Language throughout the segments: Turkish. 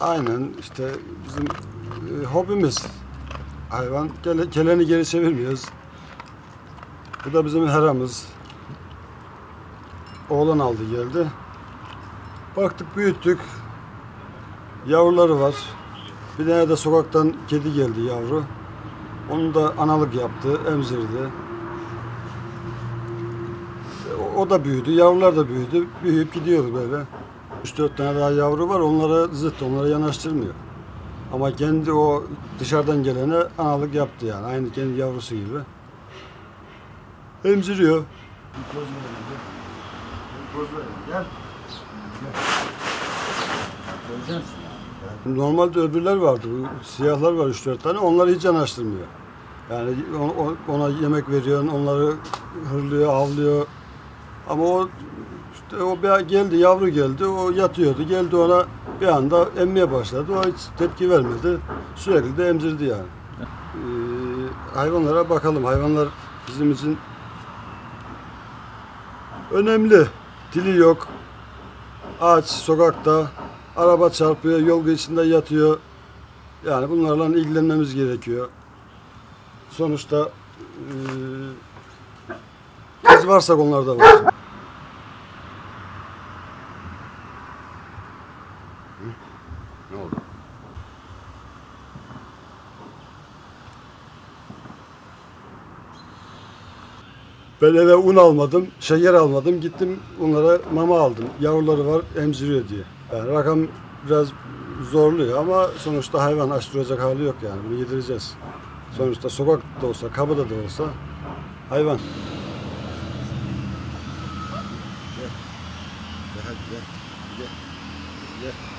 Aynen işte bizim e, hobimiz. Hayvan gele, geleni geri çevirmiyoruz. Bu da bizim heramız. Oğlan aldı geldi. Baktık büyüttük. Yavruları var. Bir tane de sokaktan kedi geldi yavru. Onu da analık yaptı, emzirdi. O, o da büyüdü, yavrular da büyüdü. Büyüyüp gidiyor böyle. 3-4 tane daha yavru var, onlara zıt, onlara yanaştırmıyor. Ama kendi o dışarıdan gelene analık yaptı yani. Aynı kendi yavrusu gibi. Emziriyor. Gel. Normalde öbürler vardı. Siyahlar var 3-4 tane. Onları hiç yanaştırmıyor. Yani ona yemek veriyorsun, onları hırlıyor, avlıyor. Ama o o bir geldi, yavru geldi, o yatıyordu. Geldi ona bir anda emmeye başladı. O hiç tepki vermedi. Sürekli de emzirdi yani. Ee, hayvanlara bakalım. Hayvanlar bizim için önemli. Dili yok. Ağaç sokakta. Araba çarpıyor, yol içinde yatıyor. Yani bunlarla ilgilenmemiz gerekiyor. Sonuçta eee biz varsak onlar da var. Hı? Ne oldu? Ben eve un almadım, şeker almadım. Gittim onlara mama aldım. Yavruları var, emziriyor diye. Yani rakam biraz zorluyor ama sonuçta hayvan aç duracak hali yok yani. Bunu yedireceğiz. Sonuçta sokakta olsa, kapıda da olsa hayvan. Gel. Gel gel. Gel. Gel.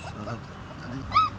そうなんだね。